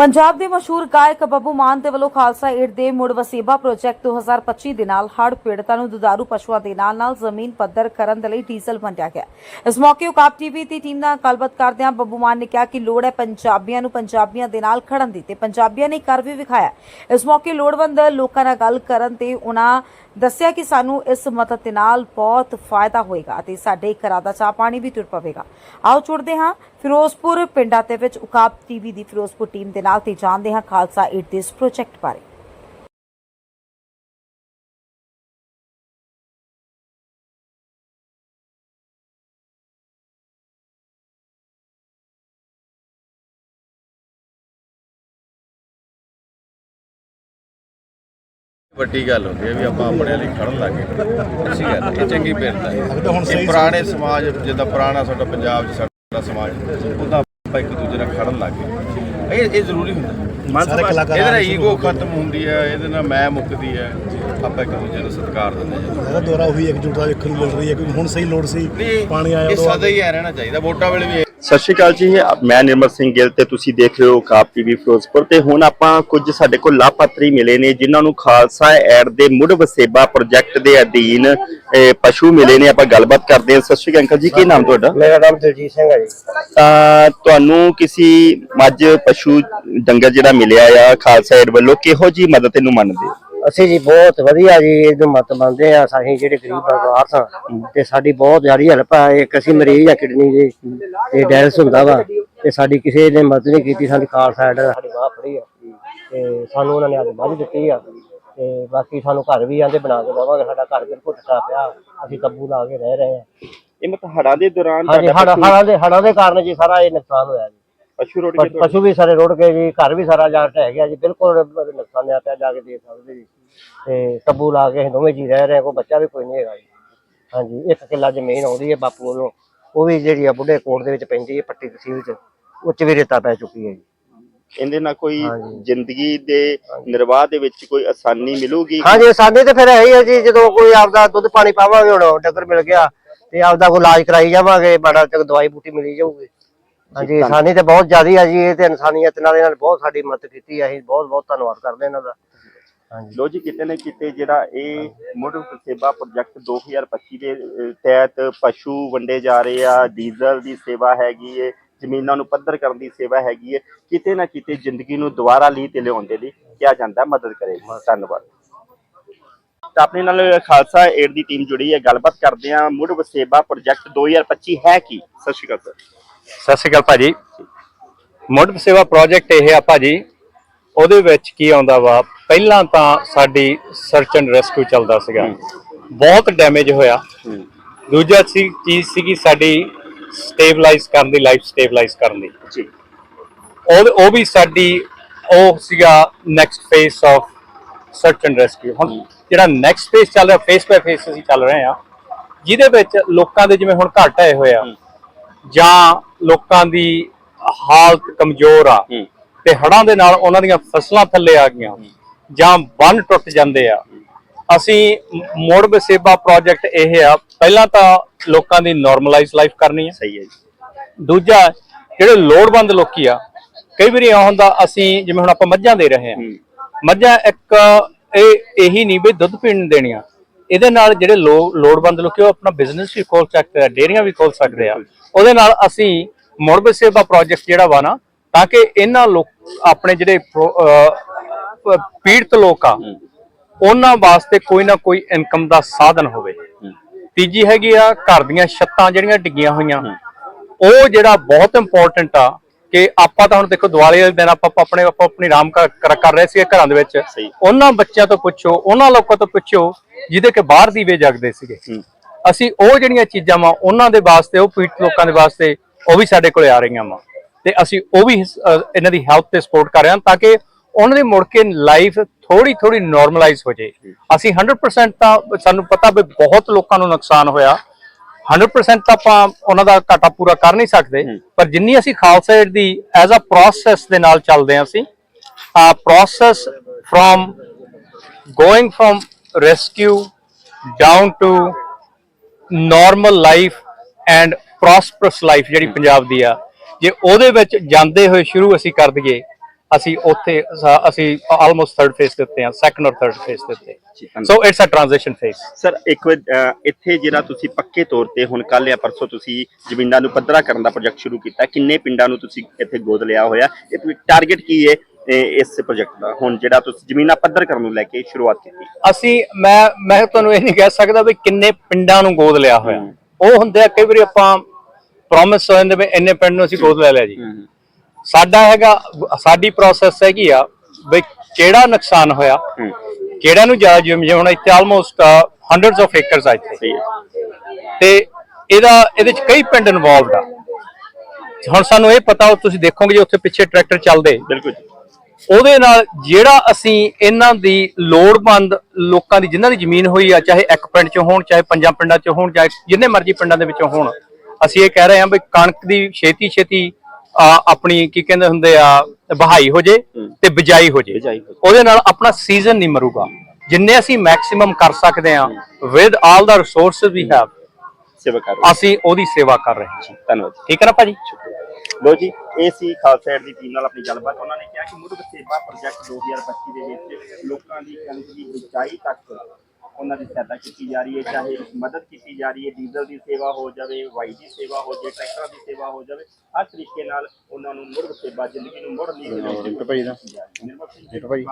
ਪੰਜਾਬ ਦੇ ਮਸ਼ਹੂਰ ਗਾਇਕ ਬੱਬੂ ਮਾਨ ਦੇ ਵੱਲੋਂ ਖਾਲਸਾ ਏਡ ਦੇ ਮੁੜ ਵਸੇਬਾ ਪ੍ਰੋਜੈਕਟ 2025 ਦੇ ਨਾਲ ਹੜ੍ਹ ਪੀੜਤਾਂ ਨੂੰ ਦੁਧਾਰੂ ਪਸ਼ੂਆਂ ਦੇ ਨਾਲ ਨਾਲ ਜ਼ਮੀਨ ਪੱਧਰ ਕਰਨ ਦੇ ਲਈ ਡੀਜ਼ਲ ਵੰਡਿਆ ਗਿਆ। ਇਸ ਮੌਕੇ ਉਕਾਬ ਟੀਵੀ ਦੀ ਟੀਮ ਨਾਲ ਗੱਲਬਾਤ ਕਰਦਿਆਂ ਬੱਬੂ ਮਾਨ ਨੇ ਕਿਹਾ ਕਿ ਲੋੜ ਹੈ ਪੰਜਾਬੀਆਂ ਨੂੰ ਪੰਜਾਬੀਆਂ ਦੇ ਨਾਲ ਖੜਨ ਦੀ ਤੇ ਪੰਜਾਬੀਆਂ ਨੇ ਕਰ ਵੀ ਵਿਖਾਇਆ। ਇਸ ਮੌਕੇ ਲੋੜਵੰਦ ਲੋਕਾਂ ਨਾਲ ਗੱਲ ਕਰਨ ਤੇ ਉਹਨਾਂ ਦੱਸਿਆ ਕਿ ਸਾਨੂੰ ਇਸ ਮਦਦ ਦੇ ਨਾਲ ਬਹੁਤ ਫਾਇਦਾ ਹੋਏਗਾ ਅਤੇ ਸਾਡੇ ਘਰਾਂ ਦਾ ਚਾਹ ਪਾਣੀ ਵੀ ਤੁਰ ਪਵੇਗਾ। ਆਓ ਜੁੜਦੇ ਹਾਂ ਫਿਰੋਜ਼ਪੁਰ ਪਿੰਡਾਂ ਦੇ ਵਿੱਚ ਉਕਾਬ ਟੀਵੀ ਦੀ ਫਿਰੋਜ਼ਪੁਰ ਟੀਮ ਦੇ ਨਾਲ ਤੇ ਜਾਣਦੇ ਹਾਂ ਖਾਲਸਾ ਏਡ ਦੇ ਇਸ ਪ੍ਰੋਜੈਕਟ ਬਾਰੇ। ਵੱਡੀ ਗੱਲ ਹੁੰਦੀ ਹੈ ਵੀ ਆਪਾਂ ਆਪਣੇ ਲਈ ਖੜਨ ਲੱਗੇ ਅੱਛੀ ਗੱਲ ਹੈ ਇਹ ਚੰਗੀ ਬਿਰਦਾ ਹੈ ਤਾਂ ਹੁਣ ਇਹ ਸਹੀ ਪੁਰਾਣੇ ਸਮਾਜ ਜਿੱਦਾਂ ਪੁਰਾਣਾ ਸਾਡਾ ਪੰਜਾਬ 'ਚ ਸਾਡਾ ਸਮਾਜ ਉਹਦਾ ਆਪਾਂ ਇੱਕ ਦੂਜੇ ਨਾਲ ਖੜਨ ਲੱਗੇ ਇਹ ਇਹ ਜ਼ਰੂਰੀ ਹੁੰਦਾ। ਇਹਦੇ ਨਾਲ ਈਗੋ। ਖਤਮ ਹੁੰਦੀ ਹੈ ਇਹਦੇ ਨਾਲ ਮੈਂ ਮੁੱਕਦੀ ਹੈ। ਆਪਾਂ ਇੱਕ ਦੂਜੇ ਨੂੰ ਸਤਿਕਾਰ ਦਿੰਦੇ ਹਾਂ। ਇਹਦਾ ਦੁਆਰਾ ਉਹੀ ਇਕਜੁੱਟਤਾ ਦੇਖਣ ਨੂੰ ਮਿਲ ਰਹੀ ਹੈ ਕਿ ਹੁਣ ਸਹੀ ਲੋੜ ਸੀ ਪਾਣੀ ਆਇਆ ਇਹ ਸਦਾ ਹੀ ਐ ਰਹਿਣਾ ਚਾਹੀਦਾ ਵੋਟਾਂ ਵੇਲੇ ਵੀ ਇਹ ਸਤਿ ਸ਼੍ਰੀ ਅਕਾਲ ਜੀ ਮੈਂ ਨਿਰਮਲ ਸਿੰਘ ਗਿੱਲ ਤੇ ਤੁਸੀਂ ਦੇਖ ਰਹੇ ਹੋ ਕਾਪ ਟੀਵੀ ਫਿਰੋਜ਼ਪੁਰ ਤੇ ਹੁਣ ਆਪਾਂ ਕੁਝ ਸਾਡੇ ਕੋਲ ਲਾਭਪਾਤਰੀ ਮਿਲੇ ਨੇ ਜਿਨ੍ਹਾਂ ਨੂੰ ਖਾਲਸਾ ਐਡ ਦੇ ਮੁੜ ਵਸੇਬਾ ਪ੍ਰੋਜੈਕਟ ਦੇ ਅਧੀਨ ਪਸ਼ੂ ਮਿਲੇ ਨੇ ਆਪਾਂ ਗੱਲਬਾਤ ਕਰਦੇ ਹਾਂ। ਸਤਿ ਸ਼੍ਰੀ ਅਕਾਲ ਅੰਕਲ ਜੀ ਕੀ ਨਾਮ ਤੁਹਾਡਾ? ਮੇਰਾ ਨਾਮ ਦਲਜੀਤ ਸਿੰਘ ਹੈ ਜੀ। ਤਾਂ ਤੁਹਾਨੂੰ ਕਿਸੇ ਮੱਝ ਪਸ਼ੂ ਡੰਗਰ ਜਿਹੜਾ ਮਿਲਿਆ ਆ ਖਾਲਸਾ ਐਡ ਵੱਲੋਂ ਕਿਹੋ ਜੀ ਮਦਦ ਇਹਨੂੰ ਮੰਨਦੇ ਹੋ? ਅਸੀਂ ਜੀ ਬਹੁਤ ਵਧੀਆ ਜੀ ਇਹਨੂੰ ਮਤ ਮੰਨਦੇ ਆ ਅਸੀਂ ਜਿਹੜੇ ਗਰੀਬ ਪਰਿਵਾਰ ਸਾਂ ਤੇ ਸਾਡੀ ਬਹੁਤ ਜ਼ਿਆਦਾ ਹੈਲਪ ਆ ਇੱਕ ਅਸੀਂ ਮਰੀਜ਼ ਆ ਕਿਡਨੀ ਦੇ ਤੇ ਡਾਇਲਸ ਹੁੰਦਾ ਵਾ ਤੇ ਸਾਡੀ ਕਿਸੇ ਨੇ ਮਦਦ ਨਹੀਂ ਕੀਤੀ ਸਾਡੀ ਖਾਲ ਸਾਈਡ ਸਾਡੀ ਬਾਹ ਫੜੀ ਆ ਤੇ ਸਾਨੂੰ ਉਹਨਾਂ ਨੇ ਅੱਜ ਮੱਝ ਦਿੱਤੀ ਆ ਤੇ ਬਾਕੀ ਸਾਨੂੰ ਘਰ ਵੀ ਆਂਦੇ ਬਣਾ ਕੇ ਦੇਵਾਂਗੇ ਸਾਡਾ ਘਰ ਬਿਲਕੁਲ ਟੁੱਟਾ ਪਿਆ ਅਸੀਂ ਤੰਬੂ ਲਾ ਕੇ ਰਹਿ ਰਹੇ ਆ। ਇਹ ਮਤਲਬ ਹੜਾਂ ਦੇ ਦੌਰਾਨ ਹਾਂਜੀ ਹੜ੍ਹਾਂ ਹੜ੍ਹਾਂ ਦੇ ਹੜ੍ਹਾਂ ਦੇ ਕਾਰਨ ਜੀ ਸਾਰਾ ਇਹ ਨੁਕਸਾਨ ਹੋਇਆ ਜੀ। ਪਸ਼ੂ ਰੋਟੀ ਪਸ਼- ਪਸ਼ੂ ਵੀ ਸਾਰੇ ਰੁੜ ਗਏ ਜੀ ਘਰ ਵੀ ਸਾਰਾ ਜਾ ਢਹਿ ਗਿਆ ਜੀ ਬਿਲਕੁਲ ਨੁਕਸਾਨਿਆ ਪਿਆ ਜਾ ਕੇ ਦੇਖ ਸਕਦੇ ਜੀ। ਤੇ ਤੰਬੂ ਲਾ ਕੇ ਅਸੀਂ ਦੋਵੇਂ ਜੀ ਰਹਿ ਰਹੇ ਹਾਂ, ਕੋਈ ਬੱਚਾ ਵੀ ਕੋਈ ਨਹੀਂ ਹੈਗਾ ਜੀ। ਹਾਂਜੀ ਇੱਕ ਕਿੱਲਾ ਜ਼ਮੀਨ ਆਉਂਦੀ ਹੈ ਬਾਪੂ ਵੱਲੋਂ ਉਹ ਵੀ ਜਿਹੜੀ ਆ ਬੁੱਢੇ ਕੋਟ ਦੇ ਵਿੱਚ ਪੈਂਦੀ ਹੈ ਪੱਟੀ ਤਹਿਸੀਲ ਚ ਉੱਚ ਵੀ ਰੇਤਾ ਪੈ ਚੁੱਕੀ ਹੈ ਜੀ। ਇਹਦੇ ਨਾਲ ਕੋਈ। ਜ਼ਿੰਦਗੀ ਦੇ ਨਿਰਵਾਹ ਦੇ ਵਿੱਚ ਕੋਈ ਆਸਾਨੀ ਮਿਲੂਗੀ? ਹਾਂਜੀ ਸਾਡੇ ਤੇ ਫਿਰ ਇਹੀ ਹੈ ਜੀ ਜਦੋਂ ਕੋਈ ਆਪਦਾ ਦੁੱਧ ਪਾਣੀ ਪਾਵਾਂਗੇ ਹੁਣ ਡੰਗਰ ਮਿਲ ਗਿਆ ਤੇ ਆਪਦਾ ਕੋਈ ਇਲਾਜ ਕਰਾਈ ਜਾਵਾਂਗੇ ਮਾੜਾ ਤੱਕ ਦਵਾਈ ਬੂਟੀ ਮਿਲੀ ਜਾਊਗੀ। ਹਾਂਜੀ ਇਨਸਾਨੀ ਤੇ ਬਹੁਤ ਜ਼ਿਆਦੀ ਹੈ ਜੀ ਇਹ ਤੇ ਇਨਸਾਨੀਅਤ ਨਾਲ ਇਹਨਾਂ ਨੇ ਬਹੁਤ ਸਾਡੀ ਮਦਦ ਕੀਤੀ ਹੈ ਅਸੀਂ ਬਹੁਤ ਬਹੁਤ ਧੰਨਵਾਦ ਕਰਦੇ ਇਹਨਾਂ ਦਾ। ਹਾਂਜੀ। ਲੋ ਜੀ ਕਿਤੇ ਨਾ ਕਿਤੇ ਜਿਹੜਾ ਇਹ ਮੁੱਢ ਸੇਵਾ ਪ੍ਰੋਜੈਕਟ 2025 ਦੇ ਤਹਿਤ ਪਸ਼ੂ ਵੰਡੇ ਜਾ ਰਹੇ ਆ ਡੀਜ਼ਲ ਦੀ ਸੇਵਾ ਹੈਗੀ ਏ ਜ਼ਮੀਨਾਂ ਨੂੰ ਪੱਧਰ ਕਰਨ ਦੀ ਸੇਵਾ ਹੈਗੀ ਏ ਕਿਤੇ ਨਾ ਕਿਤੇ ਜ਼ਿੰਦਗੀ ਨੂੰ ਦੁਬਾਰਾ ਲਈ ਤੇ ਲਿਆਉਣ ਦੇ ਲਈ ਕਿਹਾ ਜਾਂਦਾ ਮਦਦ ਕਰੇ। ਧੰਨਵਾਦ। ਤਾਂ ਆਪਣੇ ਨਾਲ ਖਾਲਸਾ ਏਡ ਦੀ ਟੀਮ ਜੁੜੀ ਹੈ ਗੱਲਬਾਤ ਕਰਦੇ ਆ ਮੁੱਢ ਵਸੇਬਾ ਪ੍ਰੋਜੈਕਟ 2025 ਹੈ ਕੀ? ਸਤਿ ਸ਼੍ਰੀ ਅਕਾਲ ਸਰ। ਸਤਿ ਸ਼੍ਰੀ ਅਕਾਲ ਭਾਜੀ। ਮੁੱਢ ਸੇਵਾ ਪ੍ਰੋਜੈਕਟ ਇਹ ਆ ਭਾਜੀ। ਉਹਦੇ ਵਿੱਚ ਕੀ ਆਉਂਦਾ ਵਾ? ਪਹਿਲਾਂ ਤਾਂ ਸਾਡੀ ਸਰਚ ਐਂਡ ਰੈਸਕਿਊ ਚੱਲਦਾ ਸੀਗਾ। ਬਹੁਤ ਡੈਮੇਜ ਹੋਇਆ। ਦੂਜਾ ਸੀ ਚੀਜ਼ ਸੀਗੀ ਸਾਡੀ ਸਟੇਬਲਾਈਜ਼ ਕਰਨ ਦੀ ਲਾਈਫ ਸਟੇਬਲਾਈਜ਼ ਕਰਨ ਦੀ। ਜੀ। ਉਹ ਉਹ ਵੀ ਸਾਡੀ ਉਹ ਸੀਗਾ next phase of search and rescue ਹੁਣ ਜਿਹੜਾ ਨੈਕਸਟ ਫੇਸ ਚੱਲ ਰਿਹਾ ਫੇਸ ਬਾਈ ਫੇਸ ਅਸੀਂ ਚੱਲ ਰਹੇ ਆ ਜਿਹਦੇ ਵਿੱਚ ਲੋਕਾਂ ਦੇ ਜਿਵੇਂ ਹੁਣ ਘਟ ਆਏ ਹੋਏ ਆ। ਜਾਂ ਲੋਕਾਂ ਦੀ ਹਾਲਤ ਕਮਜ਼ੋਰ ਆ ਤੇ ਹੜਾਂ ਦੇ ਨਾਲ ਉਹਨਾਂ ਦੀਆਂ ਫਸਲਾਂ ਥੱਲੇ ਆ ਗਈਆਂ ਜਾਂ ਬੰਨ ਟੁੱਟ ਜਾਂਦੇ ਆ। ਅਸੀਂ ਮੁੜ ਵਸੇਬਾ ਪ੍ਰੋਜੈਕਟ ਇਹ ਆ ਪਹਿਲਾਂ ਤਾਂ ਲੋਕਾਂ ਦੀ ਨਾਰਮਲਾਈਜ਼ ਲਾਈਫ ਕਰਨੀ ਹੈ ਸਹੀ ਹੈ ਜੀ। ਦੂਜਾ ਜਿਹੜੇ ਲੋੜਵੰਦ ਲੋਕੀ ਆ ਕਈ ਵਾਰੀ ਆ ਹੁੰਦਾ ਅਸੀਂ ਜਿਵੇਂ ਹੁਣ ਆਪਾਂ ਮੱਝਾਂ ਦੇ ਰਹੇ ਹਾਂ। ਮੱਝਾਂ ਇੱਕ ਇਹ ਇਹੀ ਨਹੀਂ ਵੀ ਦੁੱਧ ਪੀਣ ਦੇਣੀਆਂ। ਇਹਦੇ ਨਾਲ ਜਿਹੜੇ ਲੋ- ਲੋੜਵੰਦ ਲੋਕੀ ਉਹ ਆਪਣਾ ਬਿਜ਼ਨਸ ਵੀ ਖੋਲ ਸਕਦੇ ਆ ਡੇਅਰੀਆਂ ਵੀ ਖੋਲ ਸਕਦੇ ਆ। ਉਹਦੇ ਨਾਲ ਅਸੀਂ ਮੁੜ ਵਸੇਬਾ ਪ੍ਰੋਜੈਕਟ ਜਿਹੜਾ ਵਾ ਨਾ ਤਾਂ ਕਿ ਇਹਨਾਂ ਲੋਕ ਆਪਣੇ ਜਿਹੜੇ ਪੀੜਤ ਲੋਕ ਆ ਉਹਨਾਂ ਵਾਸਤੇ ਕੋਈ ਨਾ ਕੋਈ ਇਨਕਮ ਦਾ ਸਾਧਨ ਹੋਵੇ। ਤੀਜੀ ਹੈਗੀ ਆ ਘਰ ਦੀਆਂ ਛੱਤਾਂ ਜਿਹੜੀਆਂ ਡਿੱਗੀਆਂ ਹੋਈਆਂ। ਉਹ ਜਿਹੜਾ ਬਹੁਤ ਇੰਪੋਰਟੈਂਟ ਆ ਕਿ ਆਪਾਂ ਤਾਂ ਹੁਣ ਦੇਖੋ ਦੀਵਾਲੀ ਵਾਲੇ ਦਿਨ ਆਪਾਂ ਆਪਾਂ ਆਪਣੇ ਆਪਾਂ ਆਪਣੀ ਆਰਾਮ ਕਰ ਰਹੇ ਸੀਗੇ ਘਰਾਂ ਦੇ ਵਿੱਚ। ਉਹਨਾਂ ਬੱਚਿਆਂ ਤੋਂ ਪੁੱਛੋ ਉਹਨਾਂ ਲੋਕਾਂ ਤੋਂ ਪੁੱਛੋ ਜਿਹਦੇ ਕਿ ਬਾਹਰ ਦੀਵੇ ਜਗਦੇ ਸੀਗੇ। ਅਸੀਂ ਉਹ ਜਿਹੜੀਆਂ ਚੀਜ਼ਾਂ ਵਾ ਉਹਨਾਂ ਦੇ ਵਾਸਤੇ ਉਹ ਪੀੜਤ ਲੋਕਾਂ ਦੇ ਵਾਸਤੇ ਉਹ ਵੀ ਸਾਡੇ ਕੋਲੇ ਆ ਰਹੀਆਂ ਵਾ। ਤੇ ਅਸੀਂ ਉਹ ਵੀ ਇਹਨਾਂ ਦੀ ਹੈਲਪ ਤੇ ਸਪੋਰਟ ਕਰ ਰਹੇ ਹਾਂ ਤਾਂ ਕਿ ਉਹਨਾਂ ਦੀ ਮੁੜ ਕੇ ਲਾਈਫ ਥੋੜੀ ਥੋੜੀ ਨਾਰਮਲਾਈਜ਼ ਹੋ ਜਾਏ। ਅਸੀਂ 100% ਤਾਂ ਸਾਨੂੰ ਪਤਾ ਵੀ ਬਹੁਤ ਲੋਕਾਂ ਨੂੰ ਨੁਕਸਾਨ ਹੋਇਆ। 100% ਤਾਂ ਆਪਾਂ ਉਹਨਾਂ ਦਾ ਘਾਟਾ ਪੂਰਾ ਕਰ ਨਹੀਂ ਸਕਦੇ। ਪਰ ਜਿੰਨੀ ਅਸੀਂ ਖਾਲਸਾ ਏਡ ਦੀ ਐਜ਼ ਅ ਪ੍ਰੋਸੈਸ ਦੇ ਨਾਲ ਚੱਲਦੇ ਹਾਂ ਅਸੀਂ a process from going from rescue down to normal life and prosperous life ਜਿਹੜੀ ਪੰਜਾਬ ਦੀ ਆ। ਜੇ ਉਹਦੇ ਵਿੱਚ ਜਾਂਦੇ ਹੋਏ ਸ਼ੁਰੂ ਅਸੀਂ ਕਰ ਦਈਏ ਅਸੀਂ ਉੱਥੇ ਅਸੀਂ ਆਲਮੋਸਟ ਥਰਡ ਫੇਸ ਦੇ ਉੱਤੇ ਸੈਕੰਡ ਔਰ ਥਰਡ ਫੇਸ ਦੇ ਉੱਤੇ। So it's a transition phase sir ਇੱਕ ਇੱਥੇ ਜਿਹੜਾ ਤੁਸੀਂ ਪੱਕੇ ਤੌਰ ਤੇ ਹੁਣ ਕੱਲ ਜਾਂ ਪਰਸੋਂ ਤੁਸੀਂ ਜ਼ਮੀਨਾਂ ਨੂੰ ਪੱਧਰਾ ਕਰਨ ਦਾ ਪ੍ਰੋਜੈਕਟ ਸ਼ੁਰੂ ਕੀਤਾ ਕਿੰਨੇ ਪਿੰਡਾਂ ਨੂੰ ਤੁਸੀਂ ਇੱਥੇ ਗੋਦ ਲਿਆ ਹੋਇਆ? ਇਹ ਟਾਰਗੇਟ ਕੀ ਹੈ ਇਸ ਪ੍ਰੋਜੈਕਟ ਦਾ? ਹੁਣ ਜਿਹੜਾ ਤੁਸੀਂ ਜ਼ਮੀਨਾਂ ਪੱਧਰ ਕਰਨ ਨੂੰ ਲੈ ਕੇ ਸ਼ੁਰੂਆਤ ਕੀਤੀ। ਅਸੀਂ ਮੈਂ ਮੈਂ ਤੁਹਾਨੂੰ ਇਹ ਨਹੀਂ ਕਹਿ ਸਕਦਾ ਵੀ ਕਿੰਨੇ ਪਿੰਡਾਂ ਨੂੰ ਗੋਦ ਲਿਆ ਹੋਇਆ। ਉਹ ਹੁੰਦੇ ਆ ਕਈ ਵਾਰੀ ਆਪਾਂ ਪ੍ਰੋਮਿਸ ਹੋ ਜਾਂਦੇ ਵੀ ਇੰਨੇ ਪਿੰਡ ਨੂੰ ਅਸੀਂ ਗੋਦ ਲੈ ਲਿਆ ਜੀ। ਸਾਡਾ ਹੈਗਾ ਸਾਡੀ ਪ੍ਰੋਸੈਸ ਹੈਗੀ ਆ ਵੀ ਕਿਹੜਾ ਨੁਕਸਾਨ ਹੋਇਆ ਕਿਹੜਾ ਨੂੰ ਜ਼ਿਆਦਾ ਜਿਵੇਂ ਜਿਵੇਂ ਹੁਣ ਇੱਥੇ ਆਲਮੋਸਟ ਹੰਡਰਡਸ ਆਫ ਏਕਰਸ ਆ ਇੱਥੇ। ਤੇ ਇਹਦਾ ਇਹਦੇ ਚ ਕਈ ਪਿੰਡ ਇਨਵੋਲਵਡ ਆ। ਹੁਣ ਸਾਨੂੰ ਇਹ ਪਤਾ ਉਹ ਤੁਸੀਂ ਦੇਖੋਗੇ ਜੇ ਉੱਥੇ ਪਿੱਛੇ ਟਰੈਕਟਰ ਚੱਲਦੇ। ਬਿਲਕੁਲ ਜੀ। ਉਹਦੇ ਨਾਲ ਜਿਹੜਾ ਅਸੀਂ ਇਹਨਾਂ ਦੀ ਲੋੜਵੰਦ ਲੋਕਾਂ ਦੀ ਜਿਨ੍ਹਾਂ ਦੀ ਜ਼ਮੀਨ ਹੋਈ ਆ ਚਾਹੇ ਇੱਕ ਪਿੰਡ ਚ ਹੋਣ ਚਾਹੇ ਪੰਜਾਂ ਪਿੰਡਾਂ ਚ ਹੋਣ ਚਾਹੇ ਜਿੰਨੇ ਮਰਜ਼ੀ ਪਿੰਡਾਂ ਦੇ ਵਿੱਚੋਂ ਹੋਣ ਅਸੀਂ ਇਹ ਕਹਿ ਰਹੇ ਹਾਂ ਵੀ ਕਣਕ ਦੀ ਛੇਤੀ ਛੇਤੀ ਆ, ਆਪਣੀ ਕੀ ਕਹਿੰਦੇ ਹੁੰਦੇ ਆ ਬਹਾਈ ਹੋ ਜੇ ਤੇ ਬਿਜਾਈ ਹੋ ਜੇ। ਉਹਦੇ ਨਾਲ ਆਪਣਾ ਸੀਜ਼ਨ ਨਹੀਂ ਮਰੂਗਾ ਜਿੰਨੇ ਅਸੀਂ ਮੈਕਸਿਮਮ ਕਰ ਸਕਦੇ ਹਾਂ with all the resources we have ਸੇਵਾ ਕਰ ਅਸੀਂ ਉਹਦੀ ਸੇਵਾ ਕਰ ਰਹੇ ਹਾਂ। ਧੰਨਵਾਦ। ਠੀਕ ਹੈ ਨਾ ਭਾਜੀ ਲੋ ਜੀ ਇਹ ਸੀ ਖਾਲਸਾ ਏਡ ਦੀ ਟੀਮ ਨਾਲ ਆਪਣੀ ਗੱਲਬਾਤ। ਉਹਨਾਂ ਨੇ ਕਿਹਾ ਕਿ ਮੁੱਢ ਸੇਵਾ ਪ੍ਰੋਜੈਕਟ 2025 ਦੇ ਵਿੱਚ ਲੋਕਾਂ ਦੀ ਕਣਕ ਦੀ ਬਿਜਾਈ ਤੱਕ ਉਹਨਾਂ ਦੀ ਸਹਾਇਤਾ ਕੀਤੀ ਜਾ ਰਹੀ ਹੈ ਚਾਹੇ ਮਦਦ ਕੀਤੀ ਜਾ ਰਹੀ ਹੈ ਡੀਜ਼ਲ ਦੀ ਸੇਵਾ ਹੋ ਜਾਵੇ ਵਾਈ ਦੀ ਸੇਵਾ ਹੋ ਜਾਵੇ ਟਰੈਕਟਰਾਂ ਦੀ ਸੇਵਾ ਹੋ ਜਾਵੇ ਹਰ ਤਰੀਕੇ ਨਾਲ ਉਹਨਾਂ ਨੂੰ ਮੁੜ ਸੇਵਾ ਜ਼ਿੰਦਗੀ ਨੂੰ ਮੁੜ ਲਈ ਨਿਰਮਲ ਸਿੰਘ ਜੀ, ਭਾਈ।